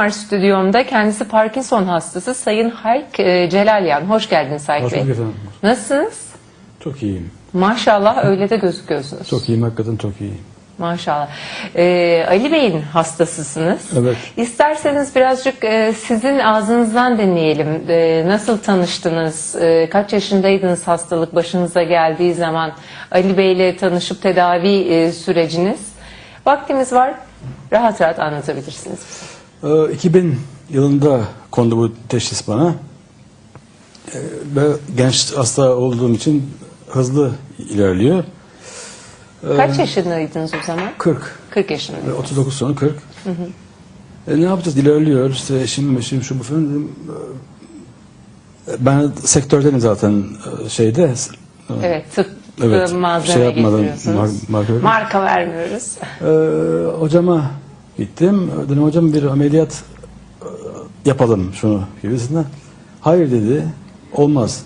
var stüdyomda. Kendisi Parkinson hastası Sayın Hayk e, Celalyan. Hoş geldiniz Hayk Hoş Bey. bulduk efendim. Nasılsınız? Çok iyiyim. Maşallah öyle de gözüküyorsunuz. Çok iyiyim. Hakikaten çok iyiyim. Maşallah. Ee, Ali Bey'in hastasısınız. Evet. İsterseniz birazcık e, sizin ağzınızdan dinleyelim. E, nasıl tanıştınız? E, kaç yaşındaydınız hastalık başınıza geldiği zaman? Ali Bey'le tanışıp tedavi e, süreciniz. Vaktimiz var. Rahat rahat anlatabilirsiniz. Ee, 2000 yılında kondu bu teşhis bana. Ee, ve genç hasta olduğum için hızlı ilerliyor. Kaç yaşındaydınız o zaman? 40. 40 yaşında. Ve 39 sonra 40. E, ne yapacağız? İlerliyor. İşte eşim, eşim şu bu falan. dedim. Ee, Ben sektördenim zaten e, şeyde. e, Evet, tıp Evet, malzeme şey yapmadan getiriyorsunuz. mar- marka. Marka vermiyoruz. Ee, hocama gittim. Dedim hocam bir ameliyat e, yapalım şunu gibisinden. Hayır dedi. Olmaz.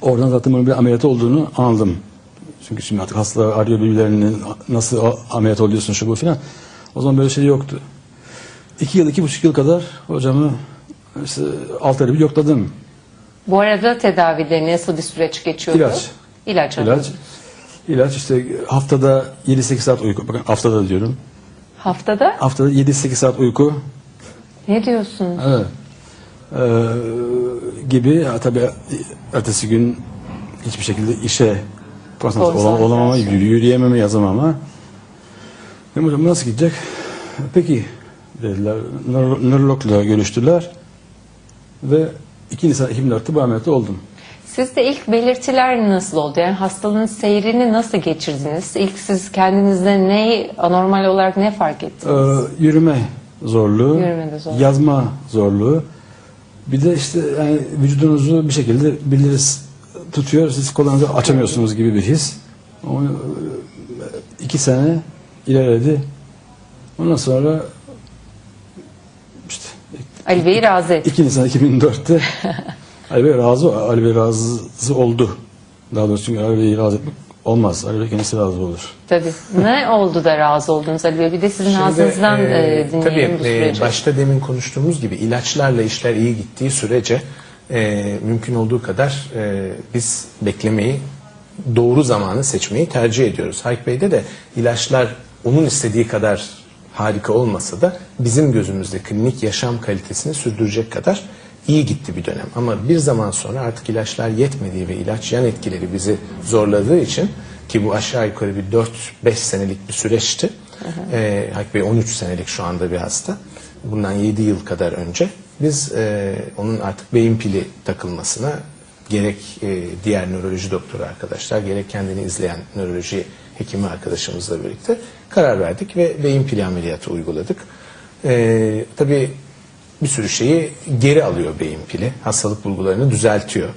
Oradan zaten bunun bir ameliyat olduğunu anladım. Çünkü şimdi artık hastalar arıyor birbirlerini nasıl ameliyat oluyorsun şu bu filan. O zaman böyle şey yoktu. İki yıl, iki buçuk yıl kadar hocamı işte alt bir yokladım. Bu arada tedavide nasıl bir süreç geçiyordu? İlaç. İlaç. İlaç. İlaç işte haftada 7-8 saat uyku. Bakın haftada diyorum. Haftada? Haftada 7-8 saat uyku. Ne diyorsunuz? Evet. Ee, gibi ya, tabii ertesi gün hiçbir şekilde işe konsantre olam- olamama, yürü- yürüyememe, yazamama. Dedim hocam nasıl gidecek? Peki dediler. Nöro- Nörologla görüştüler. Ve 2 Nisan 2004'te bu ameliyatı oldum. Sizde ilk belirtiler nasıl oldu? Yani hastalığın seyrini nasıl geçirdiniz? İlk siz kendinizde ne anormal olarak ne fark ettiniz? Ee, yürüme zorluğu, Yürümede zorluk. yazma zorluğu. Bir de işte yani vücudunuzu bir şekilde biliriz tutuyor, siz kollarınızı açamıyorsunuz gibi bir his. O, e, iki sene ilerledi. Ondan sonra işte Ali Bey'i razı etti. 2 Nisan 2004'te Ali Bey razı, Ali Bey razı oldu. Daha doğrusu çünkü Ali Bey'i razı etmek olmaz. Ali Bey kendisi razı olur. Tabii. Ne oldu da razı oldunuz Ali Bey? Bir de sizin Şimdi, ağzınızdan e, e, dinleyelim tabii, bu e, süreci. başta demin konuştuğumuz gibi ilaçlarla işler iyi gittiği sürece e, mümkün olduğu kadar e, biz beklemeyi doğru zamanı seçmeyi tercih ediyoruz. Hayk Bey'de de ilaçlar onun istediği kadar harika olmasa da bizim gözümüzde klinik yaşam kalitesini sürdürecek kadar iyi gitti bir dönem. Ama bir zaman sonra artık ilaçlar yetmediği ve ilaç yan etkileri bizi zorladığı için ki bu aşağı yukarı bir 4-5 senelik bir süreçti. Ee, Hayk Bey 13 senelik şu anda bir hasta. Bundan 7 yıl kadar önce biz e, onun artık beyin pili takılmasına gerek e, diğer nöroloji doktoru arkadaşlar gerek kendini izleyen nöroloji hekimi arkadaşımızla birlikte karar verdik ve beyin pili ameliyatı uyguladık. Ee, tabii bir sürü şeyi geri alıyor beyin pili. Hastalık bulgularını düzeltiyor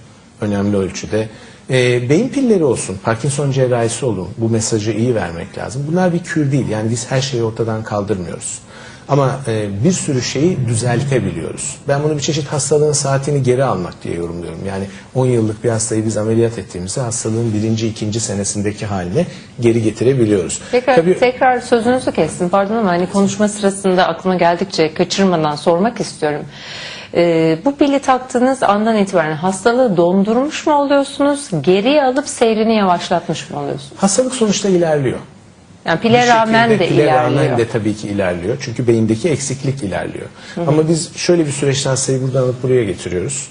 önemli ölçüde. Ee, beyin pilleri olsun, Parkinson cerrahisi olun bu mesajı iyi vermek lazım. Bunlar bir kür değil yani biz her şeyi ortadan kaldırmıyoruz. Ama e, bir sürü şeyi düzeltebiliyoruz. Ben bunu bir çeşit hastalığın saatini geri almak diye yorumluyorum. Yani 10 yıllık bir hastayı biz ameliyat ettiğimizde hastalığın birinci, ikinci senesindeki haline geri getirebiliyoruz. Tekrar, Tabii- tekrar sözünüzü kestim pardon ama hani konuşma sırasında aklıma geldikçe kaçırmadan sormak istiyorum. Ee, bu pili taktığınız andan itibaren hastalığı dondurmuş mu oluyorsunuz? Geriye alıp seyrini yavaşlatmış mı oluyorsunuz? Hastalık sonuçta ilerliyor. Yani pile rağmen de pile ilerliyor. rağmen de tabii ki ilerliyor. Çünkü beyindeki eksiklik ilerliyor. Ama biz şöyle bir süreçten hastayı buradan alıp buraya getiriyoruz.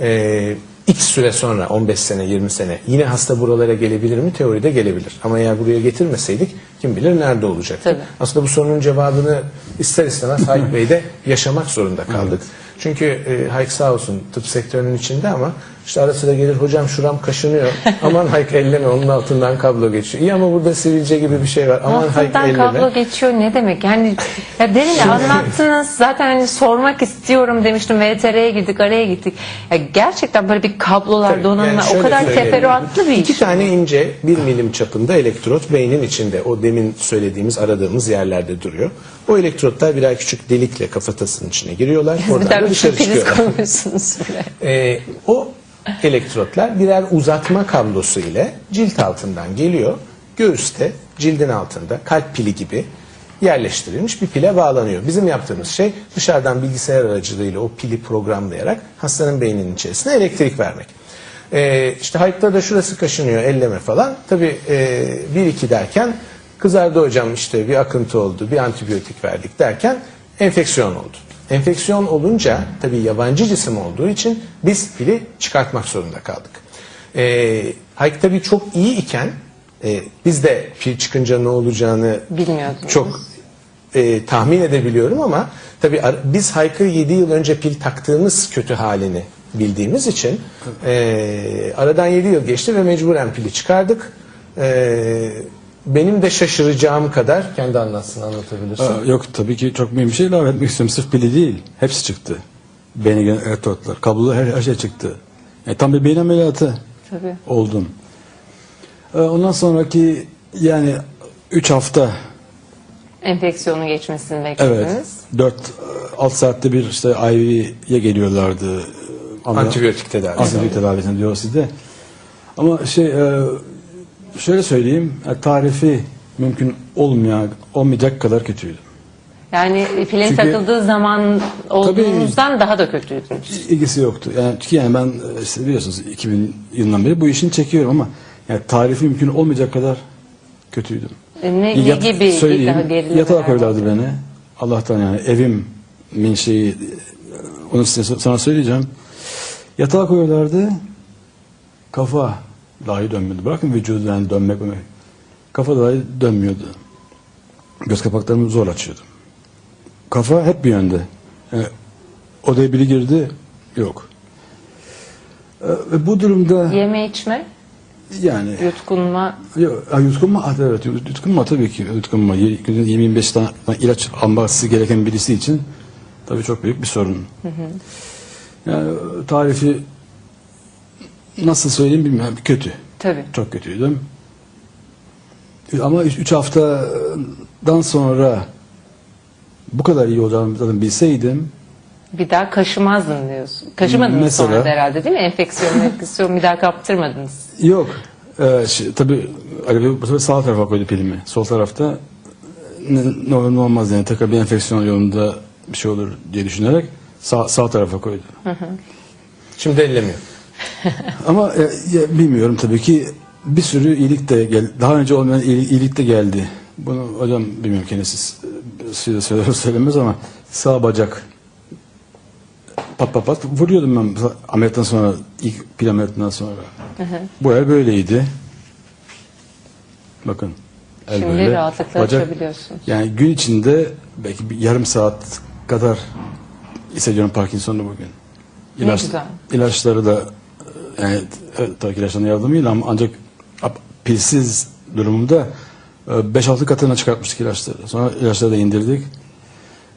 Ee, X süre sonra 15 sene 20 sene yine hasta buralara gelebilir mi? Teoride gelebilir. Ama eğer buraya getirmeseydik kim bilir nerede olacaktı. Tabii. Aslında bu sorunun cevabını ister istemez Hayk Bey'de yaşamak zorunda kaldık. Çünkü e, Hayk sağ olsun tıp sektörünün içinde ama işte ara sıra gelir hocam şuram kaşınıyor. Aman Hayk elleme onun altından kablo geçiyor. İyi ama burada sivilce gibi bir şey var. Aman Hayk Altından elleme. kablo geçiyor ne demek? Yani ya demin de anlattınız zaten hani sormak istiyorum demiştim VTR'ye girdik araya gittik. Ya gerçekten böyle bir kablolar Tabii, donanma yani o kadar teferruatlı bir İki iş. tane ince bir milim çapında elektrot beynin içinde o demin söylediğimiz aradığımız yerlerde duruyor. O elektrotlar birer küçük delikle kafatasının içine giriyorlar. Oradan da dışarı çıkıyorlar. Ee, o elektrotlar birer uzatma kablosu ile cilt altından geliyor. Göğüste, cildin altında kalp pili gibi yerleştirilmiş bir pile bağlanıyor. Bizim yaptığımız şey dışarıdan bilgisayar aracılığıyla o pili programlayarak hastanın beyninin içerisine elektrik vermek. Ee, işte Hayp'ta da şurası kaşınıyor elleme falan. Tabii e, bir iki derken kızardı hocam işte bir akıntı oldu bir antibiyotik verdik derken enfeksiyon oldu. Enfeksiyon olunca tabii yabancı cisim olduğu için biz pili çıkartmak zorunda kaldık. Ee, Hayk tabii çok iyi iken e, biz de pil çıkınca ne olacağını Bilmiyordunuz. çok e, tahmin edebiliyorum ama tabii biz Hayk'ı 7 yıl önce pil taktığımız kötü halini bildiğimiz için e, aradan 7 yıl geçti ve mecburen pili çıkardık. E, benim de şaşıracağım kadar kendi anlatsın anlatabilirsin. Aa, yok tabii ki çok mühim bir şey ilave etmek istiyorum. Sırf pili değil. Hepsi çıktı. Beyne gelen elektrotlar, kablolar her, her şey çıktı. Yani tam bir beyin ameliyatı Tabii. oldum. Ee, ondan sonraki yani 3 hafta Enfeksiyonu geçmesini evet beklediniz. 4 6 saatte bir işte IV'ye geliyorlardı. Ama- Antibiyotik tedavi. Antibiyotik tedavisine diyor sizde. Ama şey e, şöyle söyleyeyim e, tarifi mümkün olmayan olmayacak kadar kötüydü. Yani pilin Çünkü- takıldığı zaman olduğunuzdan daha da kötüydünüz. ilgisi yoktu. Yani çünkü yani ben e, işte biliyorsunuz 2000 yılından beri bu işini çekiyorum ama yani tarifi mümkün olmayacak kadar kötüydüm. E, Ne, ne Yat- gibi söyleyeyim? Yatağa koyarlardı beni. Allah'tan yani evim min şeyi onu size sana söyleyeceğim. Yatağa koyuyorlardı. Kafa dahi dönmüyordu. Bırakın vücudu yani dönmek. Kafa dahi dönmüyordu. Göz kapaklarımı zor açıyordum. Kafa hep bir yönde. Yani odaya biri girdi. Yok. Ve bu durumda Yeme içme, yani yutkunma Yok, yutkunma, ah, evet, yutkunma tabii ki, yutkunma. Ye- Günde 25 tane ilaç alması gereken birisi için tabii çok büyük bir sorun. Yani tarifi nasıl söyleyeyim bilmiyorum, kötü. tabii. Çok kötüydüm. Ama 3 haftadan sonra bu kadar iyi olacağımı zaten bilseydim Bir daha kaşımazdın diyorsun. Kaşımadınız Mesela- sonra herhalde değil mi? Enfeksiyon, enfeksiyon bir daha kaptırmadınız. Yok. Ee, şey, tabii Ali Bey bu sefer sağ tarafa koydu pilimi. Sol tarafta ne, ne olur ne olmaz yani tekrar bir enfeksiyon yolunda bir şey olur diye düşünerek sağ, sağ tarafa koydu. Şimdi ellemiyor. Ama e, ya, bilmiyorum tabii ki bir sürü iyilik de geldi. Daha önce olmayan iyilik, iyilik de geldi. Bunu hocam bilmiyorum kendisi size söyler söylemez ama sağ bacak pat pat pat vuruyordum ben ameliyattan sonra ilk pil ameliyatından sonra. Bu el böyleydi. Bakın. El Şimdi böyle. rahatlıkla açabiliyorsunuz. Yani gün içinde belki bir yarım saat kadar hissediyorum Parkinson'u bugün. Ne güzel. İlaçları da yani tabii ki ilaçların yardımıyla ama ancak pilsiz durumunda 5-6 katına çıkartmıştık ilaçları. Sonra ilaçları da indirdik.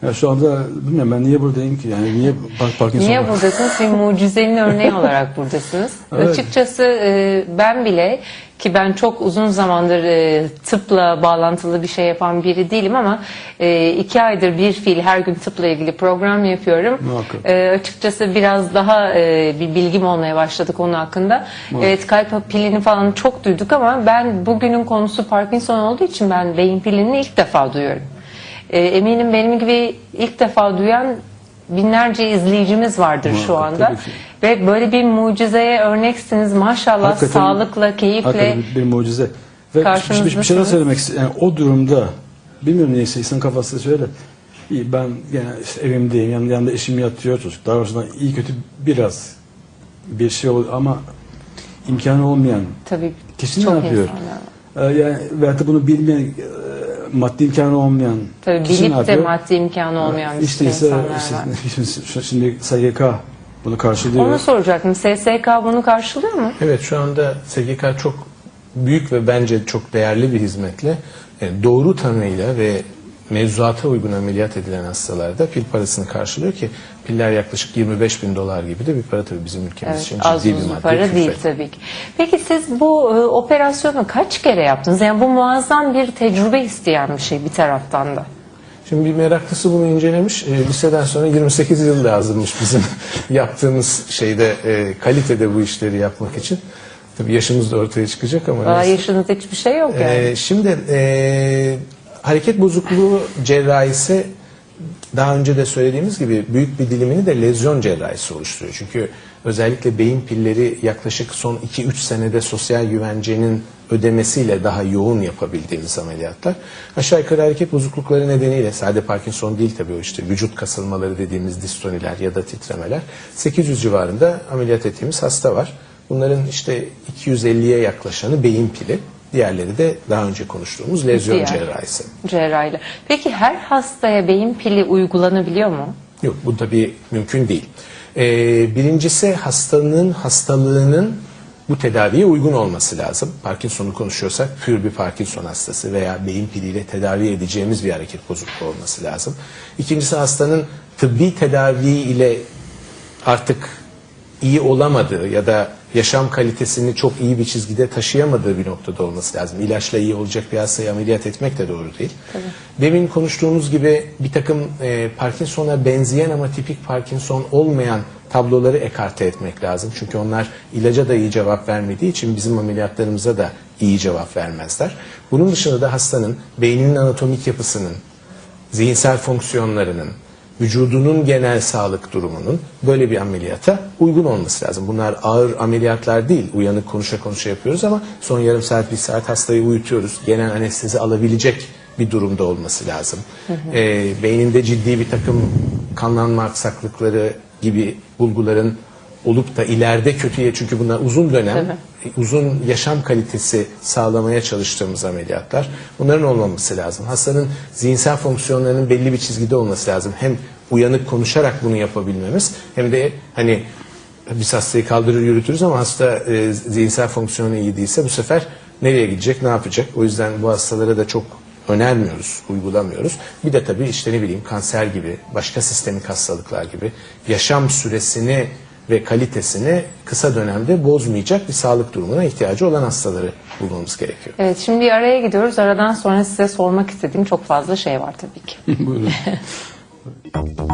Yani şu anda bilmiyorum ben niye buradayım ki? Yani niye Par- Parkinson Niye var? buradasınız? Bir mucizenin örneği olarak buradasınız. Evet. Açıkçası e, ben bile ki ben çok uzun zamandır e, tıpla bağlantılı bir şey yapan biri değilim ama e, iki aydır bir fiil her gün tıpla ilgili program yapıyorum. Muhakkak. E, açıkçası biraz daha e, bir bilgim olmaya başladı konu hakkında. Evet kalp pilini falan çok duyduk ama ben bugünün konusu Parkinson olduğu için ben beyin pilini ilk defa duyuyorum. E, eminim benim gibi ilk defa duyan binlerce izleyicimiz vardır şu anda. Ve böyle bir mucizeye örneksiniz. Maşallah Hakikaten- sağlıkla, keyifle. Hakikaten bir, bir mucize. Ve bir, bir, bir şey daha söylemek istiyorum. Yani o durumda bilmiyorum neyse insan kafası şöyle iyi ben gene işte evimdeyim yan, yanında eşim yatıyor çocuklar arasında iyi kötü biraz bir şey olur ama imkanı olmayan Tabii kişi çok ne yapıyor? insanlar var. Ee, yani veyahut da bunu bilmeyen e, maddi imkanı olmayan Tabii kişi ne bilip de yapıyor? maddi imkanı olmayan işte ise insanlar işte, var. şimdi SGK bunu karşılıyor. Onu soracaktım. SSK bunu karşılıyor mu? Evet şu anda SGK çok büyük ve bence çok değerli bir hizmetle e, doğru tanıyla ve mevzuata uygun ameliyat edilen hastalarda pil parasını karşılıyor ki piller yaklaşık 25 bin dolar gibi de bir para tabii bizim ülkemiz Evet, için az ciddi bir buz maddi para külfet. değil tabii ki. Peki siz bu e, operasyonu kaç kere yaptınız? Yani bu muazzam bir tecrübe isteyen bir şey bir taraftan da. Şimdi bir meraklısı bunu incelemiş. E, liseden sonra 28 yıl lazımmış bizim yaptığımız şeyde e, kalitede bu işleri yapmak için. Tabii yaşımız da ortaya çıkacak ama neyse. yaşınızda hiçbir şey yok yani. Ee, şimdi e, hareket bozukluğu cerrahisi daha önce de söylediğimiz gibi büyük bir dilimini de lezyon cerrahisi oluşturuyor. Çünkü özellikle beyin pilleri yaklaşık son 2-3 senede sosyal güvencenin ödemesiyle daha yoğun yapabildiğimiz ameliyatlar. Aşağı yukarı hareket bozuklukları nedeniyle sadece Parkinson değil tabii o işte vücut kasılmaları dediğimiz distoniler ya da titremeler 800 civarında ameliyat ettiğimiz hasta var. Bunların işte 250'ye yaklaşanı beyin pili. Diğerleri de daha önce konuştuğumuz lezyon Diğer. cerrahisi. Cerrahiyle. Peki her hastaya beyin pili uygulanabiliyor mu? Yok bu tabii mümkün değil. Ee, birincisi hastanın hastalığının bu tedaviye uygun olması lazım. Parkinson'u konuşuyorsak pür bir Parkinson hastası veya beyin piliyle tedavi edeceğimiz bir hareket bozukluğu olması lazım. İkincisi hastanın tıbbi tedavi ile artık iyi olamadığı ya da yaşam kalitesini çok iyi bir çizgide taşıyamadığı bir noktada olması lazım. İlaçla iyi olacak bir hastayı ameliyat etmek de doğru değil. Demin konuştuğumuz gibi bir takım e, Parkinson'a benzeyen ama tipik Parkinson olmayan tabloları ekarte etmek lazım. Çünkü onlar ilaca da iyi cevap vermediği için bizim ameliyatlarımıza da iyi cevap vermezler. Bunun dışında da hastanın beyninin anatomik yapısının, zihinsel fonksiyonlarının, vücudunun genel sağlık durumunun böyle bir ameliyata uygun olması lazım. Bunlar ağır ameliyatlar değil. Uyanık konuşa konuşa yapıyoruz ama son yarım saat, bir saat hastayı uyutuyoruz. Genel anestezi alabilecek bir durumda olması lazım. Ee, beyninde ciddi bir takım kanlanma aksaklıkları gibi bulguların olup da ileride kötüye çünkü bunlar uzun dönem uzun yaşam kalitesi sağlamaya çalıştığımız ameliyatlar. Bunların olmaması lazım. Hastanın zihinsel fonksiyonlarının belli bir çizgide olması lazım. Hem uyanık konuşarak bunu yapabilmemiz hem de hani biz hastayı kaldırır yürütürüz ama hasta e, zihinsel fonksiyonu iyi değilse bu sefer nereye gidecek, ne yapacak? O yüzden bu hastalara da çok önermiyoruz, uygulamıyoruz. Bir de tabii işte ne bileyim kanser gibi, başka sistemik hastalıklar gibi yaşam süresini ve kalitesini kısa dönemde bozmayacak bir sağlık durumuna ihtiyacı olan hastaları bulmamız gerekiyor. Evet şimdi bir araya gidiyoruz. Aradan sonra size sormak istediğim çok fazla şey var tabii ki. Buyurun.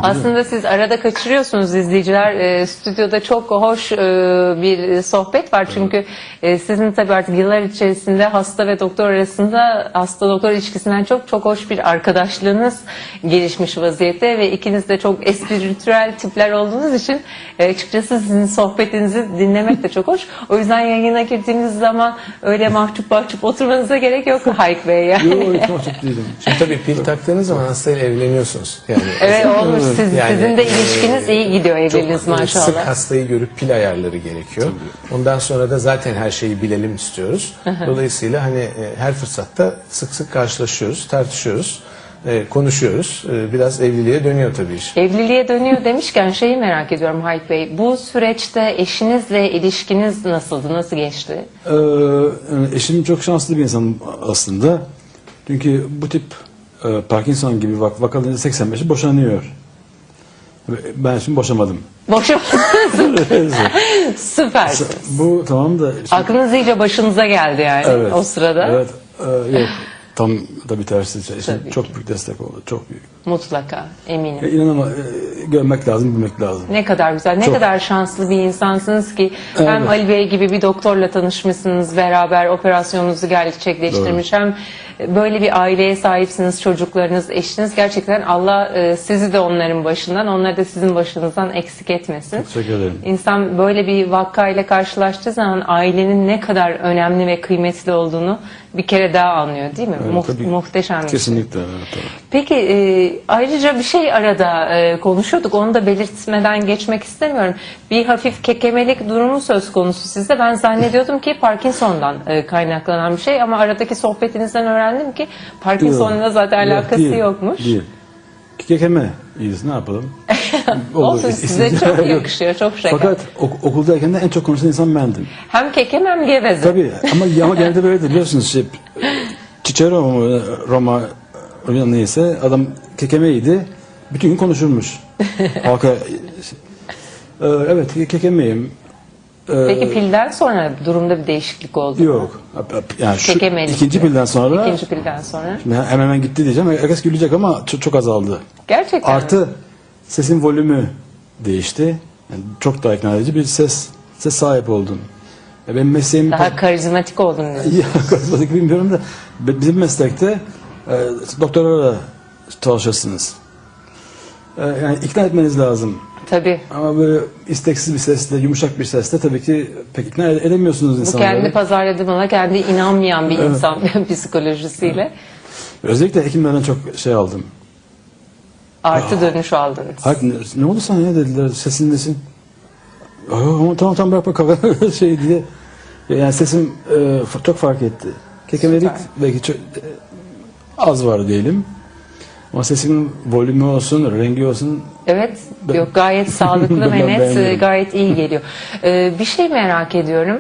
Aslında siz arada kaçırıyorsunuz izleyiciler. E, stüdyoda çok hoş e, bir sohbet var. Çünkü e, sizin tabii artık yıllar içerisinde hasta ve doktor arasında hasta doktor ilişkisinden çok çok hoş bir arkadaşlığınız gelişmiş vaziyette ve ikiniz de çok espritüel tipler olduğunuz için e, açıkçası sizin sohbetinizi dinlemek de çok hoş. O yüzden yayına girdiğiniz zaman öyle mahcup mahcup oturmanıza gerek yok Hayk Bey yani. Yok hiç mahcup değilim. Şimdi tabii pil taktığınız zaman hastayla evleniyorsunuz. Yani Evet olmuş. Siz, Yani, sizin de ilişkiniz e, iyi gidiyor evliliğiniz Çok maşallah. sık hastayı görüp pil ayarları gerekiyor. Ondan sonra da zaten her şeyi bilelim istiyoruz. Dolayısıyla hani e, her fırsatta sık sık karşılaşıyoruz, tartışıyoruz, e, konuşuyoruz. E, Biraz evliliğe dönüyor tabii iş. Evliliğe dönüyor demişken şeyi merak ediyorum Hayk Bey. Bu süreçte eşinizle ilişkiniz nasıldı? Nasıl geçti? Ee, yani eşim çok şanslı bir insan aslında. Çünkü bu tip e, Parkinson gibi vak vakaların 85'i boşanıyor. Ben şimdi boşamadım. Boşum. Süpersiniz. bu tamam da şimdi- Aklınız iyice başınıza geldi yani evet, o sırada. Evet, e, yok tam da bir tersi. Tabii çok büyük destek oldu. Çok büyük. Mutlaka eminim. E, inanama e, görmek lazım, bilmek lazım. Ne kadar güzel, ne Çok. kadar şanslı bir insansınız ki hem Evet. Ali Bey gibi bir doktorla tanışmışsınız, beraber operasyonunuzu gerçekleştirmiş. Hem böyle bir aileye sahipsiniz, çocuklarınız, eşiniz. Gerçekten Allah e, sizi de onların başından, onları da sizin başınızdan eksik etmesin. Teşekkür ederim. İnsan böyle bir vakayla karşılaştığı zaman ailenin ne kadar önemli ve kıymetli olduğunu bir kere daha anlıyor değil mi? Evet, Muht- tabii. muhteşem şey. Kesinlikle. Evet, tabii. Peki e, ayrıca bir şey arada e, konuşuyorduk. Onu da belirtmeden geçmek istemiyorum. Bir hafif kekemelik durumu söz konusu sizde. Ben zannediyordum ki Parkinson'dan e, kaynaklanan bir şey ama aradaki sohbetinizden öğrendim ki Parkinson'la zaten Yok, alakası değil, yokmuş. Değil. Kekeme iyiyiz ne yapalım? Olsun Olur, size isim- çok Yok. yakışıyor, çok şeker. Fakat ok- okuldayken de en çok konuşan insan bendim. Hem kekem hem geveze. Tabii ama, ama genelde böyledir biliyorsunuz. Şey, Cicero Roma neyse adam kekemeydi. Bütün gün konuşurmuş. Halka Ee, evet kekemeyim. Ee, Peki pilden sonra durumda bir değişiklik oldu mu? Yok. Yani şu Kekemelik ikinci pilden sonra İkinci pilden sonra. Şimdi hemen hemen gitti diyeceğim. Herkes gülecek ama çok, çok azaldı. Gerçekten mi? Artı sesin volümü değişti. Yani çok daha ikna edici bir ses ses sahip oldum. Ya benim mesleğim Daha karizmatik oldun diyorsun. ya karizmatik bilmiyorum da bi- bizim meslekte E, doktora da çalışırsınız. E, yani ikna etmeniz lazım. Tabii. Ama böyle isteksiz bir sesle, yumuşak bir sesle tabii ki pek ikna ede- edemiyorsunuz Bu insanları. kendi pazarladığına kendi inanmayan bir insan psikolojisiyle Özellikle hekimlerden çok şey aldım. artı dönüş aldınız. Hayır, ne, ne oldu sana ya dediler sesin nesin? Ama tamam tamam bırak bak şey diye. Yani sesim e, çok fark etti. Kekemelik belki çok, e, az var diyelim. Ama sesimin volümü olsun, rengi olsun. Evet, Ben- yok gayet sağlıklı ve net, gayet iyi geliyor. Ee, bir şey merak ediyorum.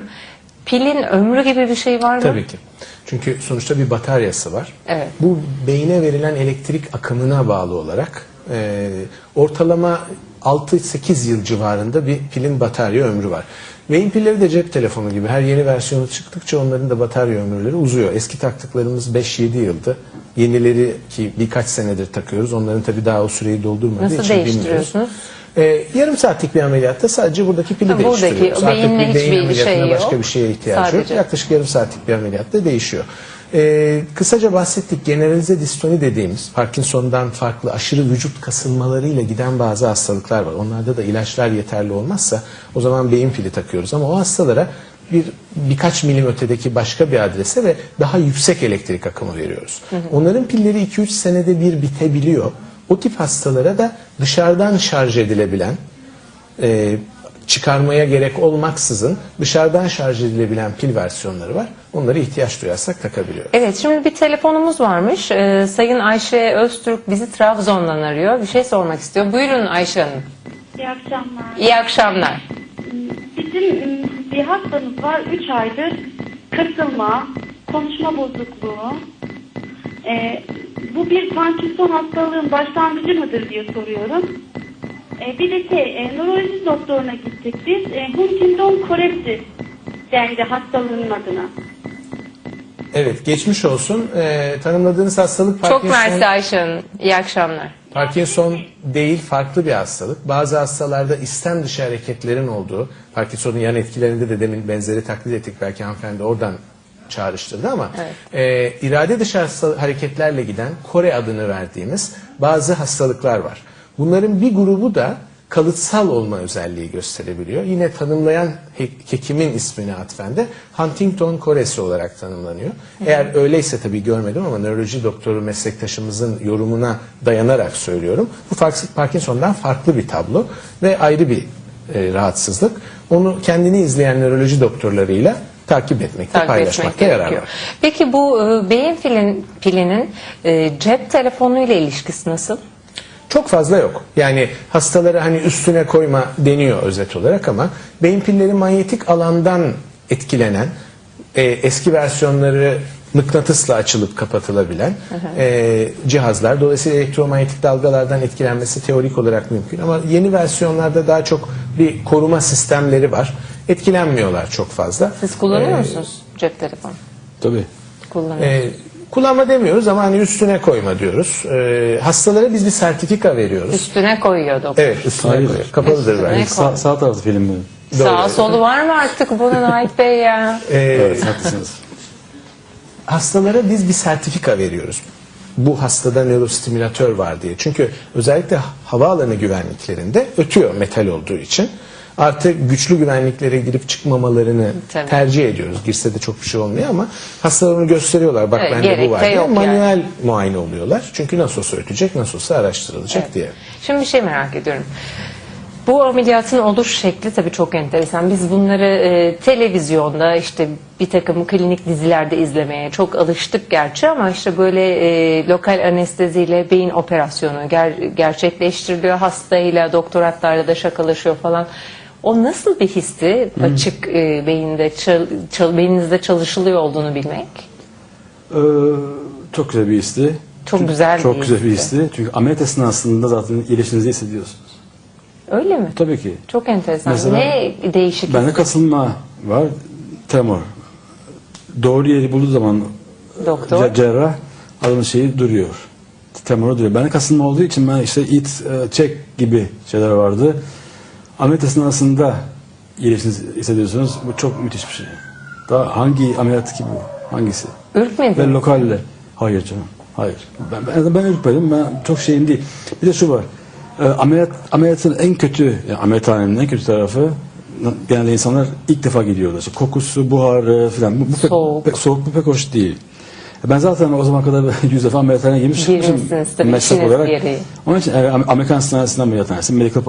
Pilin ömrü gibi bir şey var mı? Tabii ki. Çünkü sonuçta bir bataryası var. Evet. Bu beyine verilen elektrik akımına bağlı olarak e, ortalama 6-8 yıl civarında bir pilin batarya ömrü var. Beyin pilleri de cep telefonu gibi her yeni versiyonu çıktıkça onların da batarya ömürleri uzuyor. Eski taktıklarımız 5-7 yıldı. Yenileri ki birkaç senedir takıyoruz. Onların tabii daha o süreyi doldurmadığı Nasıl için değiştiriyorsunuz? Ee, yarım saatlik bir ameliyatta sadece buradaki pili Ha, buradaki, değiştiriyoruz. Artık bir beyin hiçbir ameliyatına şey yok. başka bir şeye ihtiyacı Sadece. yok. Yaklaşık yarım saatlik bir ameliyatta değişiyor. Ee, kısaca bahsettik. Generalize distoni dediğimiz Parkinson'dan farklı aşırı vücut kasılmalarıyla giden bazı hastalıklar var. Onlarda da ilaçlar yeterli olmazsa o zaman beyin pili takıyoruz. Ama o hastalara bir birkaç milim ötedeki başka bir adrese ve daha yüksek elektrik akımı veriyoruz. Onların pilleri 2-3 senede bir bitebiliyor. O tip hastalara da dışarıdan şarj edilebilen e, çıkarmaya gerek olmaksızın dışarıdan şarj edilebilen pil versiyonları var. Onları ihtiyaç duyarsak takabiliyoruz. Evet, şimdi bir telefonumuz varmış. Ee, Sayın Ayşe Öztürk bizi Trabzon'dan arıyor. Bir şey sormak istiyor. Buyurun Ayşe Hanım. İyi akşamlar. İyi akşamlar. Bizim ım, bir hastamız var 3 aydır. Kırkılma, konuşma bozukluğu. Ee, bu bir Parkinson hastalığın başlangıcı mıdır diye soruyorum. Ee, bir de şey, e, nöroloji doktoruna gittik biz. E, Huntington Korepsi dendi hastalığın adına. Evet geçmiş olsun. E, tanımladığınız hastalık Çok Parkinson, mersi Ayşe Hanım. İyi akşamlar. Parkinson değil farklı bir hastalık. Bazı hastalarda istem dışı hareketlerin olduğu, Parkinson'un yan etkilerinde de demin benzeri taklit ettik belki hanımefendi oradan çağrıştırdı ama e, irade dışı hareketlerle giden Kore adını verdiğimiz bazı hastalıklar var. Bunların bir grubu da kalıtsal olma özelliği gösterebiliyor. Yine tanımlayan he- hekimin ismini atfen de Huntington Koresi olarak tanımlanıyor. Eğer öyleyse tabii görmedim ama nöroloji doktoru meslektaşımızın yorumuna dayanarak söylüyorum. Bu Parkinson'dan farklı bir tablo ve ayrı bir e, rahatsızlık. Onu kendini izleyen nöroloji doktorlarıyla takip etmekte, Takip paylaşmakta etmek yarar var. Peki bu e, beyin pilin, pilinin e, cep telefonuyla ilişkisi nasıl? Çok fazla yok. Yani hastaları hani üstüne koyma deniyor özet olarak ama beyin pilleri manyetik alandan etkilenen e, eski versiyonları mıknatısla açılıp kapatılabilen e, cihazlar. Dolayısıyla elektromanyetik dalgalardan etkilenmesi teorik olarak mümkün ama yeni versiyonlarda daha çok bir koruma sistemleri var. Etkilenmiyorlar çok fazla. Siz kullanıyor E, musunuz cep telefonu? Tabii. Kullanıyorum. e, kullanma demiyoruz ama hani üstüne koyma diyoruz. E, hastalara biz bir sertifika veriyoruz. Üstüne koyuyor doktor. Evet üstüne Hayır. koyuyor. Kapalıdır Üstüne belki. Sağ, sağ tarafı filmin. Sağ Doğru. solu var mı artık bunun Ait Bey ya? Ee, Evet haklısınız. hastalara biz bir sertifika veriyoruz. Bu hastada nörostimülatör var diye. Çünkü özellikle havaalanı güvenliklerinde ötüyor metal olduğu için. Artı güçlü güvenliklere girip çıkmamalarını Tabii. tercih ediyoruz. Girse de çok bir şey olmuyor ama hastalar onu gösteriyorlar. Bak Evet, bende gerek bu var diye. yok. Manuel muayene oluyorlar. Çünkü nasıl olsa ötecek, nasıl olsa araştırılacak diye. Şimdi bir şey merak ediyorum. Bu ameliyatın oluş şekli tabii çok enteresan. Biz bunları e, televizyonda işte bir takım klinik dizilerde izlemeye çok alıştık gerçi ama işte böyle e, lokal anesteziyle beyin operasyonu ger- gerçekleştiriliyor. Hastayla doktor hatta da şakalaşıyor falan. O nasıl bir histi açık e, beyinde çal- çal- beyninizde çalışılıyor olduğunu bilmek? Ee, çok güzel bir histi. Çok Çünkü- güzel bir Çok güzel bir histi. histi. Çünkü ameliyat esnasında zaten iyileştiğinizi hissediyorsunuz. Öyle mi? Tabii ki. Çok enteresan. Mesela ne değişik Bende kasılma var, tremor. Doğru yeri bulduğu zaman Doktor. ce- cerrah adamın şeyi duruyor. Tremoru duruyor. Bende kasılma olduğu için ben işte it, e, çek gibi şeyler vardı. Ameliyat esnasında iyileştiğinizi hissediyorsunuz. Bu çok müthiş bir şey. Daha hangi ameliyat ki bu? Hangisi? Ürkmedi Ve mi? lokalle. Hayır canım. Hayır. Ben, ben, ben ürperim. Ben çok şeyim değil. Bir de şu var. E, ameliyat, ameliyatın en kötü, yani ameliyathanenin en kötü tarafı genelde insanlar ilk defa gidiyorlar. İşte kokusu, buharı falan. Bu, bu pek, Soğuk. Pek, soğuk bu pek hoş değil. Ben zaten o zaman kadar yüz defa ameliyathaneye girmiş çıkmışım. Meslek olarak. gereği. Onun için e, Amerikan Hastanesi'nin ameliyathanesi, Medical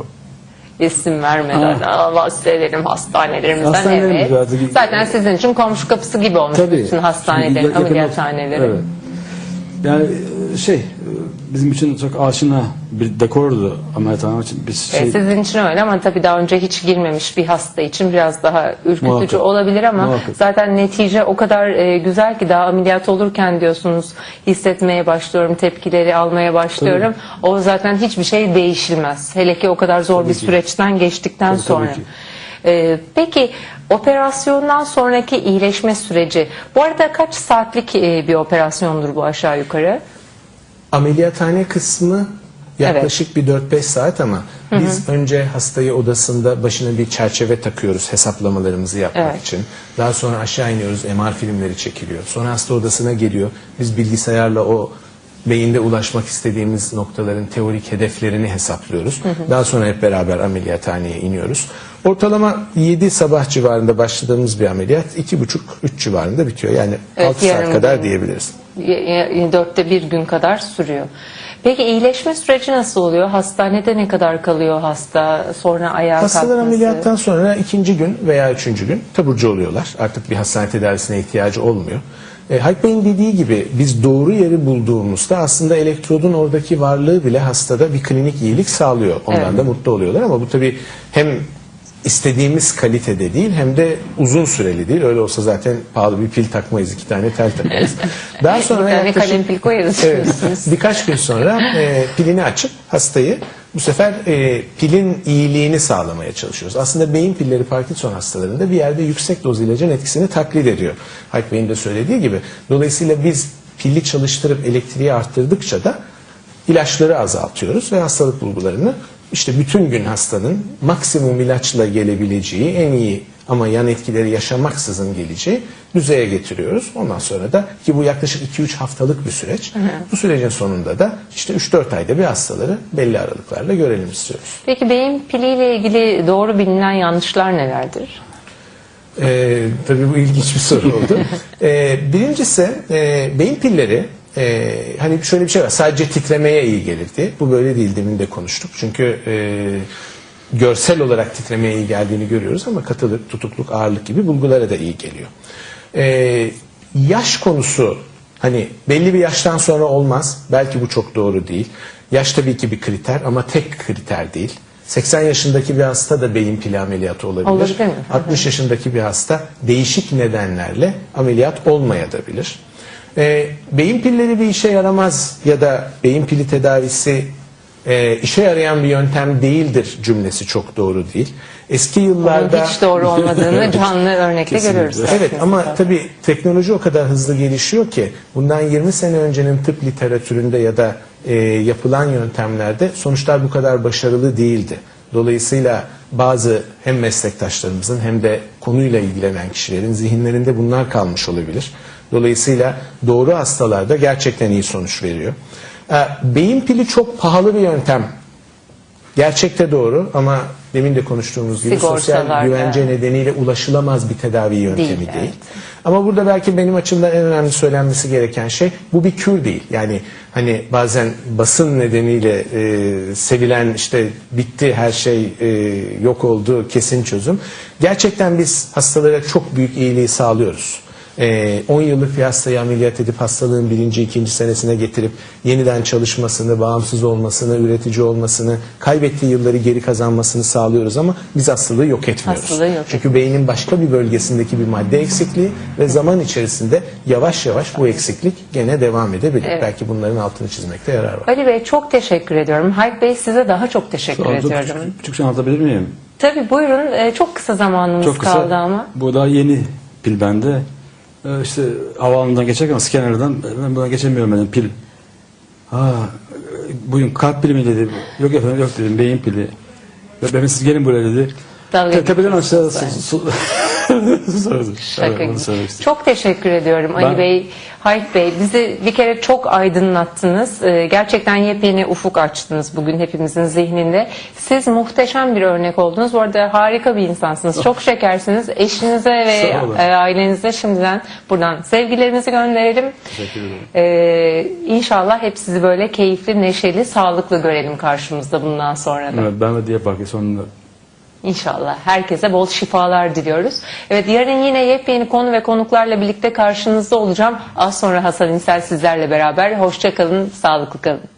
İsim vermeden Allah severim hastanelerimizden Hastanelerimiz evet. Zaten sizin için komşu kapısı gibi olmuş Tabii. bütün hastanelerin, ameliyathanelerin. Evet. Yani e, şey e, bizim için çok aşina bir dekordu ameliyathane için biz E, şey Sizin için öyle ama tabii daha önce hiç girmemiş bir hasta için biraz daha ürkütücü Muhakkak. olabilir ama Muhakkak. zaten netice o kadar e, güzel ki daha ameliyat olurken diyorsunuz hissetmeye başlıyorum, tepkileri almaya başlıyorum. O zaten hiçbir şey değişilmez. Hele ki o kadar zor bir ki. süreçten geçtikten Tabii, tabii sonra. ki. E, peki operasyondan sonraki iyileşme süreci bu arada kaç saatlik e, bir operasyondur bu aşağı yukarı? Ameliyathane kısmı yaklaşık bir 4-5 saat ama biz önce hastayı odasında başına bir çerçeve takıyoruz hesaplamalarımızı yapmak Evet. için. Daha sonra aşağı iniyoruz MR filmleri çekiliyor. Sonra hasta odasına geliyor. Biz bilgisayarla o beyinde ulaşmak istediğimiz noktaların teorik hedeflerini hesaplıyoruz. Daha sonra hep beraber ameliyathaneye iniyoruz. Ortalama 7 sabah civarında başladığımız bir ameliyat 2,5-3 civarında bitiyor. Yani Evet, 6 saat kadar gün. diyebiliriz. Dörtte bir gün kadar sürüyor. Peki iyileşme süreci nasıl oluyor? Hastanede ne kadar kalıyor hasta? Sonra ayağa Hastalar kalkması? ameliyattan sonra ikinci gün veya üçüncü gün taburcu oluyorlar. Artık bir hastane tedavisine ihtiyacı olmuyor. E, Hayk Bey'in dediği gibi biz doğru yeri bulduğumuzda aslında elektrodun oradaki varlığı bile hastada bir klinik iyilik sağlıyor. Ondan Evet. da mutlu oluyorlar ama bu tabii hem istediğimiz kalitede değil hem de uzun süreli değil. Öyle olsa zaten pahalı bir pil takmayız, iki tane tel takarız. Daha sonra Bir yaklaşık- kalem pil koyarız. Evet, birkaç gün sonra e, pilini açıp hastayı bu sefer e, pilin iyiliğini sağlamaya çalışıyoruz. Aslında beyin pilleri Parkinson hastalarında bir yerde yüksek doz ilacın etkisini taklit ediyor. Hayk Bey'in de söylediği gibi. Dolayısıyla biz pili çalıştırıp elektriği arttırdıkça da ilaçları azaltıyoruz ve hastalık bulgularını işte bütün gün hastanın maksimum ilaçla gelebileceği en iyi ama yan etkileri yaşamaksızın geleceği düzeye getiriyoruz. Ondan sonra da ki bu yaklaşık 2-3 haftalık bir süreç. Bu sürecin sonunda da işte 3-4 ayda bir hastaları belli aralıklarla görelim istiyoruz. Peki beyin piliyle ilgili doğru bilinen yanlışlar nelerdir? Ee, tabii bu ilginç bir soru oldu. Ee, birincisi e, beyin pilleri e, hani şöyle bir şey var sadece titremeye iyi gelirdi. Bu böyle değil demin de konuştuk. Çünkü e, görsel olarak titremeye iyi geldiğini görüyoruz ama katılık, tutukluk, ağırlık gibi bulgulara da iyi geliyor. Ee, yaş konusu hani belli bir yaştan sonra olmaz. Belki bu çok doğru değil. Yaş tabii ki bir kriter ama tek kriter değil. 80 yaşındaki bir hasta da beyin pili ameliyatı olabilir. Olabilir mi? 60 yaşındaki bir hasta değişik nedenlerle ameliyat olmayabilir. Ee, beyin pilleri bir işe yaramaz ya da beyin pili tedavisi e, işe yarayan bir yöntem değildir cümlesi çok doğru değil. Eski yıllarda hiç doğru olmadığını canlı örnekle Kesinlikle. görüyoruz. Evet ama tabii teknoloji o kadar hızlı gelişiyor ki bundan 20 sene öncenin tıp literatüründe ya da e, yapılan yöntemlerde sonuçlar bu kadar başarılı değildi. Dolayısıyla bazı hem meslektaşlarımızın hem de konuyla ilgilenen kişilerin zihinlerinde bunlar kalmış olabilir. Dolayısıyla doğru hastalarda gerçekten iyi sonuç veriyor. E, beyin pili çok pahalı bir yöntem. Gerçekte doğru ama demin de konuştuğumuz gibi sosyal güvence nedeniyle ulaşılamaz bir tedavi yöntemi Değil, değil. evet. Ama burada belki benim açımdan en önemli söylenmesi gereken şey bu bir kür değil. Yani hani bazen basın nedeniyle e, sevilen işte bitti her şey e, yok oldu kesin çözüm. Gerçekten biz hastalara çok büyük iyiliği sağlıyoruz. E, 10 yıllık bir hastayı ameliyat edip hastalığın birinci, ikinci senesine getirip yeniden çalışmasını, bağımsız olmasını, üretici olmasını, kaybettiği yılları geri kazanmasını sağlıyoruz ama biz hastalığı yok etmiyoruz. Hastalığı yok Çünkü beynin başka bir bölgesindeki bir madde eksikliği ve zaman içerisinde yavaş yavaş bu eksiklik gene devam edebilir. Evet. Belki bunların altını çizmekte yarar var. Ali Bey çok teşekkür ediyorum. Hayk Bey size daha çok teşekkür Çok ediyorum. küçük, küçük şey anlatabilir miyim? Tabii buyurun. Ee, çok kısa zamanımız Çok kısa. kaldı ama. Bu daha yeni pil bende. Ee, işte havaalanından geçerken scanner'dan ben buradan geçemiyorum dedim pil. Ha, bugün kalp pili mi dedi. Yok efendim yok dedim beyin pili. Ve ben siz gelin buraya dedi. Dalga Te- Tepeden aşağı Söyledim. Şaka Evet, gibi. onu söylemek istedim. Çok teşekkür ediyorum Ali Ben- Bey, Hayt Bey. Bizi bir kere çok aydınlattınız. Ee, gerçekten yepyeni ufuk açtınız bugün hepimizin zihninde. Siz muhteşem bir örnek oldunuz. Bu arada harika bir insansınız. Çok şekersiniz. Eşinize ve e, ailenize şimdiden buradan sevgilerimizi gönderelim. Teşekkür ederim. Ee, inşallah hep sizi böyle keyifli, neşeli, sağlıklı görelim karşımızda bundan sonra da. Evet, ben ve Diyarbakır sonunda İnşallah. Herkese bol şifalar diliyoruz. Evet yarın yine yepyeni konu ve konuklarla birlikte karşınızda olacağım. Az sonra Hasan İnsel sizlerle beraber. Hoşça kalın, sağlıklı kalın.